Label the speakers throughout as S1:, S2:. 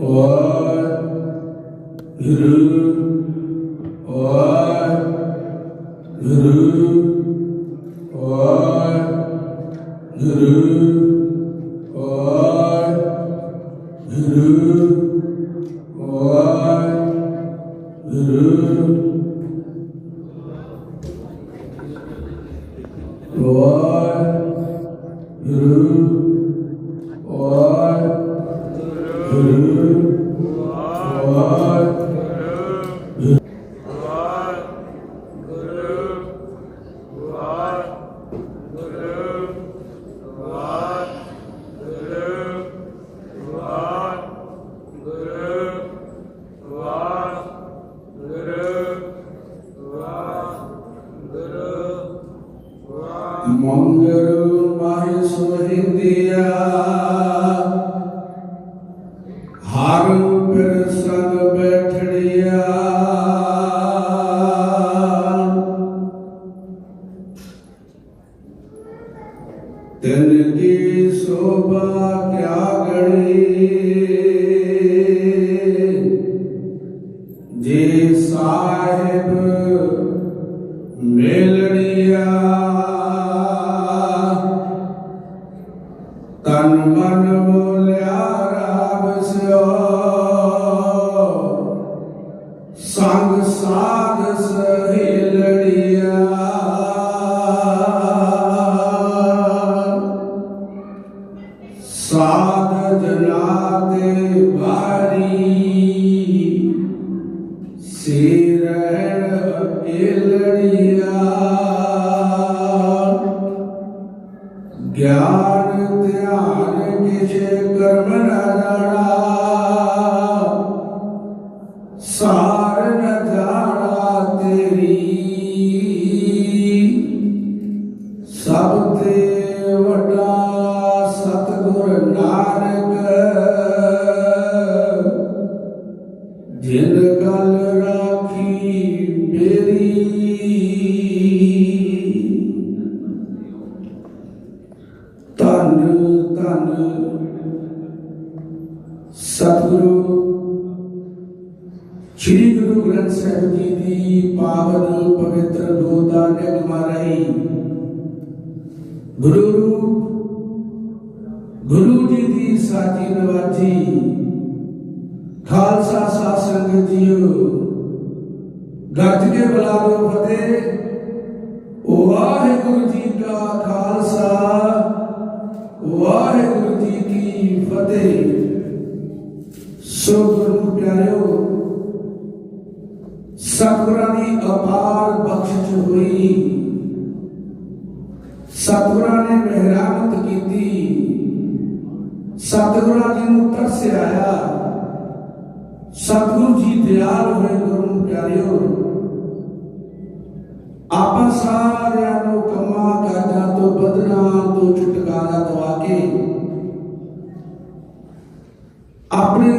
S1: Guru ਮੰਗਲ ਮਾਹਿ ਸੁਹਿੰਦਿਆ ਮਨ ਬੋਲਿਆ ਰਾਮ ਸਿਓ। ਸੰਗ ਸਾਧ ਸਹੇਲੜਿਆ ਸਾਧ ਜਨਾ ਦੇ ਵਾਰੀ ਧੰਨ ਧੰਨ ਸਤਿਗੁਰੂ ਸ੍ਰੀ ਗੁਰੂ ਗ੍ਰੰਥ ਸਾਹਿਬ ਜੀ ਦੀ ਪਾਵਨ ਪਵਿੱਤਰ ਗੋਦਾ ਨਿਗਮਾ ਰਹੀ ਗੁਰੂ ਰੂਪ ਗੁਰੂ ਜੀ ਦੀ ਸਾਜੀ ਨਵਾਜੀ ਖਾਲਸਾ ਸਾਧ ਸੰਗਤ ਜੀਓ ਗੱਜ ਕੇ ਬੁਲਾ ਦਿਓ ਫਤਿਹ ਵਾਹਿਗੁਰੂ ਜੀ ਕਾ ਖਾਲਸਾ ਵਾਹਿਗੁਰੂ ਜੀ ਕੀ ਫਤਿਹ। ਸੋ ਗੁਰੂ ਪਿਆਰਿਓ, ਸਤਿਗੁਰਾਂ ਦੀ ਅਪਾਰ ਬਖਸ਼ਿਸ਼ ਹੋਈ। ਸਤਿਗੁਰਾਂ ਨੇ ਮਿਹਰਮਤ ਕੀਤੀ। ਸਤਿਗੁਰਾਂ ਜੀ ਨੂੰ ਤਰਸ ਆਇਆ ਸਤਿਗੁਰੂ ਜੀ ਦਿਆਲ ਹੋਏ ਗੁਰੂ ਪਿਆਰਿਓ। ਆਪਾਂ ਸਾਰਿਆਂ ਨੂੰ ਕੰਮਾਂ राधा तो बदनाम तो छुटकारा तो दवा के अपने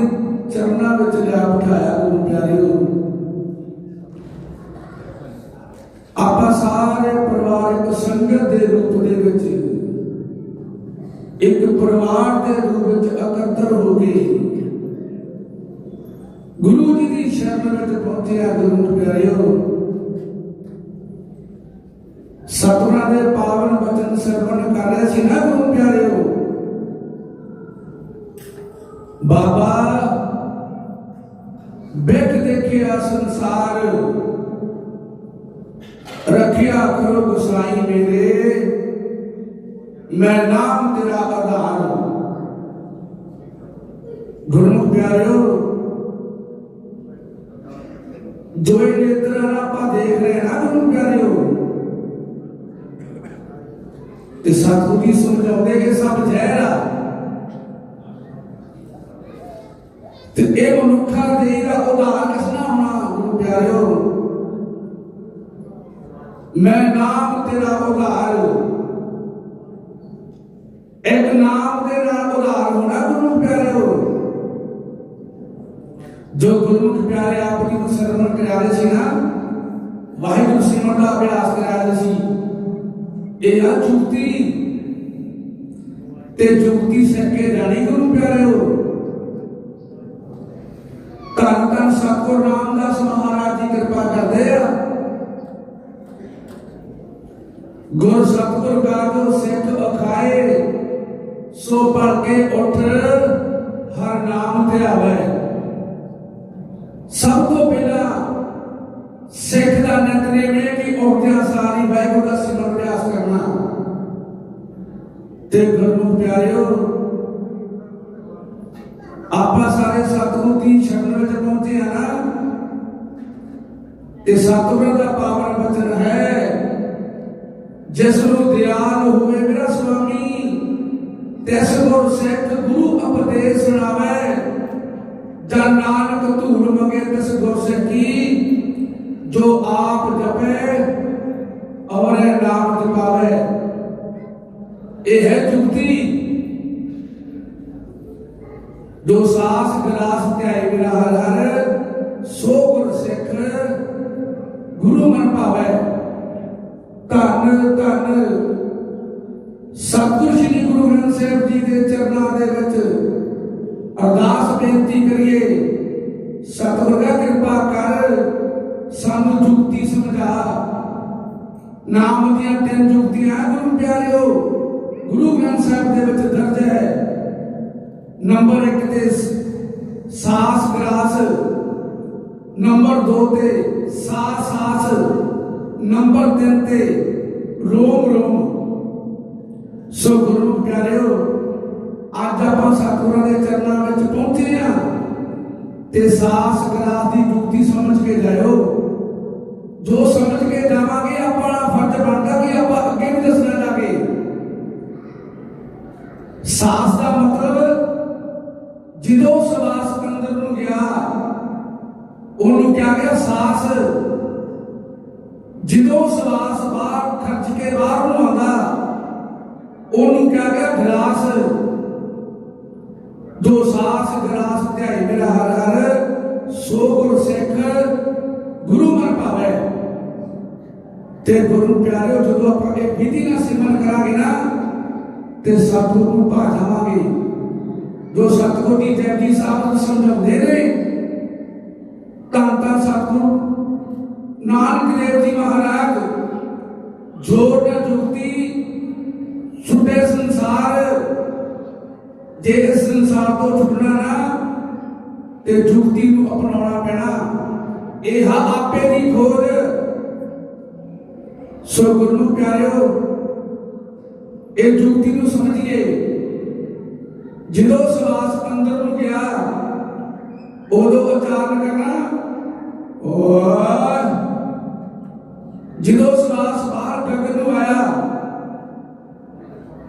S1: चरणों में लिया बिठाया गुरु प्यारे गुरु आप सारे परिवारक संगत के रूप के एक परिवार के रूप एकत्र हो गए गुरु जी की शरण में पहुँचे गुरु प्यारे સર્વન કાર્યથી ના ગુણ પ્યાર્યો બાબા બેઠ દેખે આ रखिया करो गुसाई मेरे, मैं नाम तेरा आधार गुरमुख प्यारो जो नेत्र देख रहे हैं ना गुरु प्यारे हो ਤੇ ਸਤਿਗੁਰੂ ਜੀ ਸਮਝਾਉਂਦੇ ਕਿ ਸਭ ਜ਼ਹਿਰ ਆ ਤੇ ਇਹ ਮਨੁੱਖਾ ਦੇ ਦਾ ਉਦਾਹਰ ਕਿਸਨਾ ਹੋਣਾ ਗੁਰੂ ਪਿਆਰਿਓ ਮੈਂ ਨਾਮ ਤੇਰਾ ਉਧਾਰ ਇੱਕ ਨਾਮ ਦੇ ਨਾਲ ਉਧਾਰ ਹੋਣਾ ਗੁਰੂ ਪਿਆਰਿਓ ਜੋ ਗੁਰੂ ਪਿਆਰੇ ਆਪ ਜੀ ਨੂੰ ਸਰਵਣ ਕਰਾਰੇ ਸੀ ਨਾ ਵਾਹਿਗੁਰੂ ਸਿਮਰਨ ਦਾ ਆ ਜੁਗਤੀ ਤੇ ਜੁਗਤੀ ਸਕੇ ਰਾਣੀ ਗੁਰੂ ਪਿਆਰਿਓ ਧੰਨ ਧੰਨ ਸਤਿਗੁਰ ਰਾਮਦਾਸ ਮਹਾਰਾਜ ਜੀ ਕਿਰਪਾ ਕਰਦੇ ਆ ਗੁਰ ਸਤਿਗੁਰ ਗਾਗੋ ਸਿੱਖ ਅਖਾਏ ਸੋ ਪੜ ਕੇ ਉਠ ਤੇ ਸਤਿਗੁਰੂ ਦਾ ਪਾਵਨ ਬਚਨ ਹੈ ਜਿਸ ਨੂੰ ਦਿਆਲ ਹੋਵੇ ਮੇਰਾ ਸੁਆਮੀ ਤਿਸ ਗੁਰ ਸਿੱਖ ਗੁਰੂ ਉਪਦੇਸ਼ ਸੁਣਾਵੇ ਜਨ ਨਾਨਕ ਧੂੜ ਮੰਗੇ ਤਿਸ ਗੁਰ ਸਿੱਖੀ ਜੋ ਆਪ ਜਪੇ ਔਰੇ ਨਾਮ ਜਪਾਵੇ ਇਹ ਹੈ ਜੁਗਤੀ ਜੋ ਸਾਸ ਗਲਾਸ ਧਿਆਏ ਮੇਰਾ ਹਰ ਹਰ ਸੋ ਗੁਰ ਸਿੱਖ ਗੁਰੂ ਮਨ ਭਾਵੈ। ਧੰਨ ਧੰਨ। ਸਤਿਗੁਰ ਸ੍ਰੀ ਗੁਰੂ ਗ੍ਰੰਥ ਸਾਹਿਬ ਜੀ ਦੇ ਚਰਨਾਂ ਦੇ ਵਿੱਚ ਅਰਦਾਸ ਬੇਨਤੀ ਕਰੀਏ ਸਤਿਗੁਰ ਕਿਰਪਾ ਕਰ, ਸਾਨੂੰ ਜੁਗਤੀ ਸਮਝਾ। ਨਾਮ ਦੀਆਂ ਤਿੰਨ ਜੁਗਤੀਆਂ ਗੁਰੂ ਪਿਆਰਿਓ, ਗੁਰੂ ਗ੍ਰੰਥ ਸਾਹਿਬ ਦੇ ਵਿੱਚ ਦਰਜ ਹੈ। ਨੰਬਰ 1 ਤੇ ਸਾਸ ਗਰਾਸ ਨੰਬਰ 2 ਤੇ ਸਾਸ ਸਾਸ, ਨੰਬਰ 3 ਤੇ ਰੋਮ ਰੋਮ। ਸੋ ਗੁਰੂ ਪਿਆਰਿਓ, ਅੱਜ ਆਪਾਂ ਸਤਿਗੁਰਾਂ ਦੇ ਚਰਨਾਂ ਵਿੱਚ ਪਹੁੰਚੇ ਆ ਤੇ ਸਾਸ ਗਰਾਸ ਦੀ ਜੁਗਤੀ ਸਮਝ ਕੇ ਜਾਇਓ। ਜੋ ਸਮਝ ਕੇ ਜਾਵਾਂਗੇ, ਆਪਣਾ ਫਰਜ਼ ਬਣਦਾ ਕਿ ਆਪਾਂ ਅੱਗੇ ਵੀ ਦੱਸਣਾ ਜਾਗੇ ਸਾਸ ਦਾ ਮਤਲਬ, ਜਦੋਂ ਸਵਾਸ ਅੰਦਰ ਨੂੰ ਗਿਆ ਉਹਨੂੰ ਕਿਹਾ ਗਿਆ ਸਾਸ। ਜਦੋਂ ਸਵਾਸ ਬਾਹਰ ਖਰਚ ਕੇ ਬਾਹਰ ਨੂੰ ਆਉਂਦਾ, ਉਹਨੂੰ ਕਿਹਾ ਗਿਆ ਗਲਾਸ। ਜੋ ਸਾਸ ਗਲਾਸ ਧਿਆਈ ਮੇਰਾ ਹਰ ਹਰ ਸੋ ਗੁਰ ਸਿੱਖ, ਗੁਰੂ ਮਰ ਭਾਵੇ। ਤੇ ਗੁਰੂ ਪਿਆਰਿਓ, ਜਦੋਂ ਆਪਾਂ ਇਹ ਵਿਧੀ ਨਾਲ ਸਿਮਰਨ ਕਰਾਂਗੇ ਨਾ, ਤੇ ਸਤਿਗੁਰੂ ਨੂੰ ਭਾ ਜਾਵਾਂਗੇ। ਜੋ ਸਤਿਗੁਰੂ ਜੀ ਜਪਜੀ ਸਾਹਿਬ ਨੂੰ ਸਮਝਾਉਂਦੇ ਨੇ ਤਾਂ ਤਾਂ ਨਾਨਕ ਦੇਵ ਜੀ ਮਹਾਰਾਜ ਜੋਰ ਨਾ ਜੁਗਤੀ ਛੁੱਟੇ ਸੰਸਾਰ, ਜੇ ਇਸ ਸੰਸਾਰ ਤੋਂ ਛੁੱਟਣਾ ਨਾ, ਤੇ ਜੁਗਤੀ ਨੂੰ ਅਪਣਾਉਣਾ ਪੈਣਾ। ਇਹ ਹਾ ਆਪੇ ਦੀ ਖੋਜ। ਸੋ ਗੁਰੂ ਨੂੰ ਪਿਆਰਿਓ, ਇਹ ਜੁਗਤੀ ਨੂੰ ਸਮਝੀਏ। ਜਦੋਂ ਸਵਾਸ ਅੰਦਰ ਨੂੰ ਗਿਆ ਉਦੋਂ ਉਚਾਰਨ ਕਰਨਾ। ਓਏ। ਜਦੋਂ ਸਵਾਸ ਬਾਹਰ ਗਗਨ ਨੂੰ ਆਇਆ,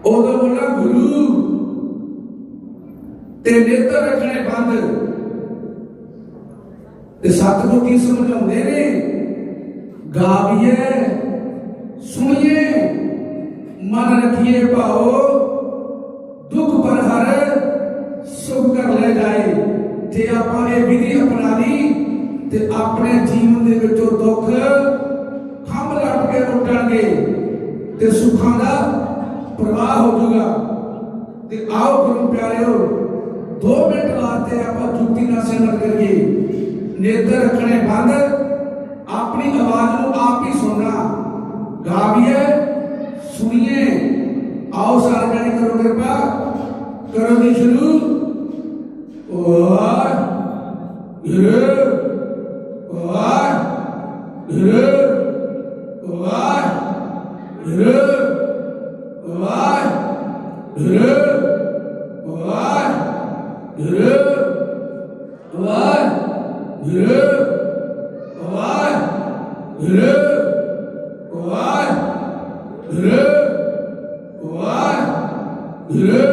S1: ਉਦੋਂ ਬੋਲਾ ਗੁਰੂ ਤੇ ਨੇਤਰ ਰੱਖਣੇ ਬੰਦ। ਤੇ ਸਤਿਗੁਰ ਕੀ ਸਮਝਾਉਂਦੇ ਨੇ? ਗਾਵੀਏ, ਸੁਣੀਏ, ਮਨ ਰੱਖੀਏ ਭਾਓ। ਜੇ ਆਪਾਂ ਇਹ ਵਿਧੀ ਅਪਣਾ ਲਈ ਤੇ ਆਪਣੇ ਜੀਵਨ ਦੇ ਵਿੱਚੋਂ ਦੁੱਖ ਖੰਭ ਲੱਟ ਕੇ ਉੱਟਣਗੇ ਤੇ ਸੁੱਖਾਂ ਦਾ ਪ੍ਰਵਾਹ ਹੋ ਜਾਊਗਾ। ਤੇ ਆਓ ਗੁਰੂ ਪਿਆਰਿਓ 2 ਮਿੰਟ ਵਾਸਤੇ ਆਪਾਂ ਜੁਗਤੀ ਨਾਲ ਸਿਮਰਨ ਕਰੀਏ। ਨੇਤਰ ਰੱਖਣੇ ਬੰਦ, ਆਪਣੀ ਆਵਾਜ਼ ਨੂੰ ਆਪ ਹੀ ਸੁਣਨਾ। ਗਾਵੀਏ, ਸੁਣੀਏ। ਆਓ ਸਾਰੇ ਜਣੇ ਕਰੋ ਕਿਰਪਾ, ਕਰੋ ਦੀ ਸ਼ੁਰੂ। yürü, var, yürü, var, yürü, var, yürü, var, yürü, var, yürü, var, yürü, var, yürü,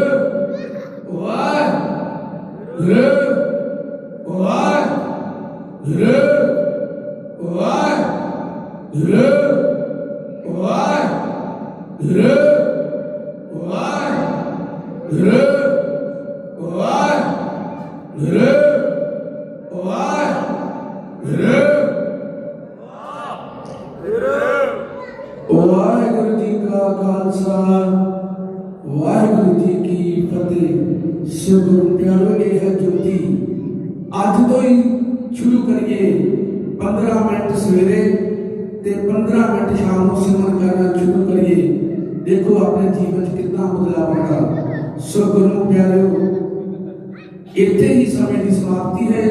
S1: var, yürü, ਅੱਜ ਤੋਂ ਹੀ ਸ਼ੁਰੂ ਕਰੀਏ 15 ਮਿੰਟ ਸਵੇਰੇ ਤੇ 15 ਮਿੰਟ ਸ਼ਾਮ ਨੂੰ ਸਿਮਰਨ ਕਰਨਾ ਸ਼ੁਰੂ ਕਰੀਏ ਦੇਖੋ ਆਪਣੇ ਜੀਵਨ 'ਚ ਕਿੰਨਾ ਬਦਲਾਅ ਆਉਂਦਾ ਸੋ ਗੁਰੂ ਪਿਆਰਿਓ ਇੱਥੇ ਹੀ ਸਮੇਂ ਦੀ ਸਮਾਪਤੀ ਹੈ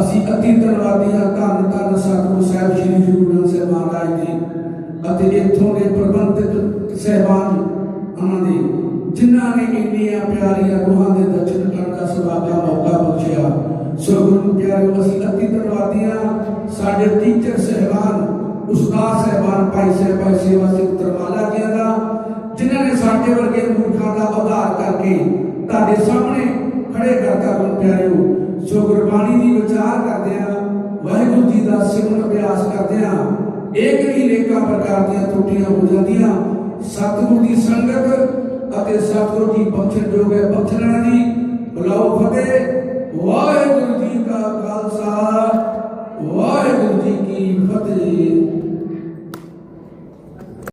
S1: ਅਸੀਂ ਅਤੀ ਧੰਨਵਾਦੀ ਹਾਂ ਧੰਨ ਧੰਨ ਸਤਿਗੁਰੂ ਸਾਹਿਬ ਸ੍ਰੀ ਗੁਰੂ ਗ੍ਰੰਥ ਸਾਹਿਬ ਮਹਾਰਾਜ ਜੀ ਅਤੇ ਇੱਥੋਂ ਦੇ ਪ੍ਰਬੰਧਕ ਸਹਿਬਾਨ ਉਹਨਾਂ ਦੇ ਜਿਨ੍ਹਾਂ ਨੇ ਇੰਨੀਆਂ ਪਿਆਰੀਆਂ ਰੂਹਾਂ ਦੇ ਦਰਸ਼ਨ ਕਰਨ ਦਾ ਸੁਭਾਗਾ ਮੌਕਾ ਬਖਸ਼ਿਆ ਸੋ ਗੁਰੂ ਪਿਆਰਿਓ ਅਸੀਂ ਅਤੀ ਧੰਨਵਾਦੀ ਹਾਂ ਸਾਡੇ ਟੀਚਰ ਸਹਿਬਾਨ ਉਸਤਾਦ ਸਹਿਬਾਨ ਭਾਈ ਸਾਹਿਬ ਸੇਵਾ ਸਿੰਘ ਤਰਵਾਲਾ ਜੀ ਦਾ, ਜਿਨ੍ਹਾਂ ਨੇ ਸਾਡੇ ਵਰਗੇ ਮੂਰਖਾਂ ਦਾ ਉਧਾਰ ਕਰਕੇ ਤੁਹਾਡੇ ਸਾਹਮਣੇ ਖੜੇ ਕਰਤਾ ਗੁਰੂ ਪਿਆਰਿਓ, ਸੋ ਗੁਰਬਾਣੀ ਦੀ ਵਿਚਾਰ ਕਰਦੇ ਆ ਵਾਹਿਗੁਰੂ ਜੀ ਦਾ ਸਿਮਰਨ ਅਭਿਆਸ ਕਰਦੇ ਆ ਇੱਕ ਨਹੀਂ ਨੇਕਾਂ ਪ੍ਰਕਾਰ ਦੀਆਂ ਟੁੱਟੀਆਂ ਹੋ ਜਾਂਦੀਆਂ, ਸਤਿਗੁਰੂ ਦੀ ਸੰਗਤ ਅਤੇ ਸਤਿਗੁਰੂ ਜੀ ਬਖਸ਼ਣ ਜੋਗ ਹੈ ਬਖਸ਼ਣਾ ਜੀ ਬੁਲਾਓ ਫਤਿਹ, ਵਾਹਿਗੁਰੂ ਜੀ ਕਾ ਖਾਲਸਾ। واحد ديكي بفضل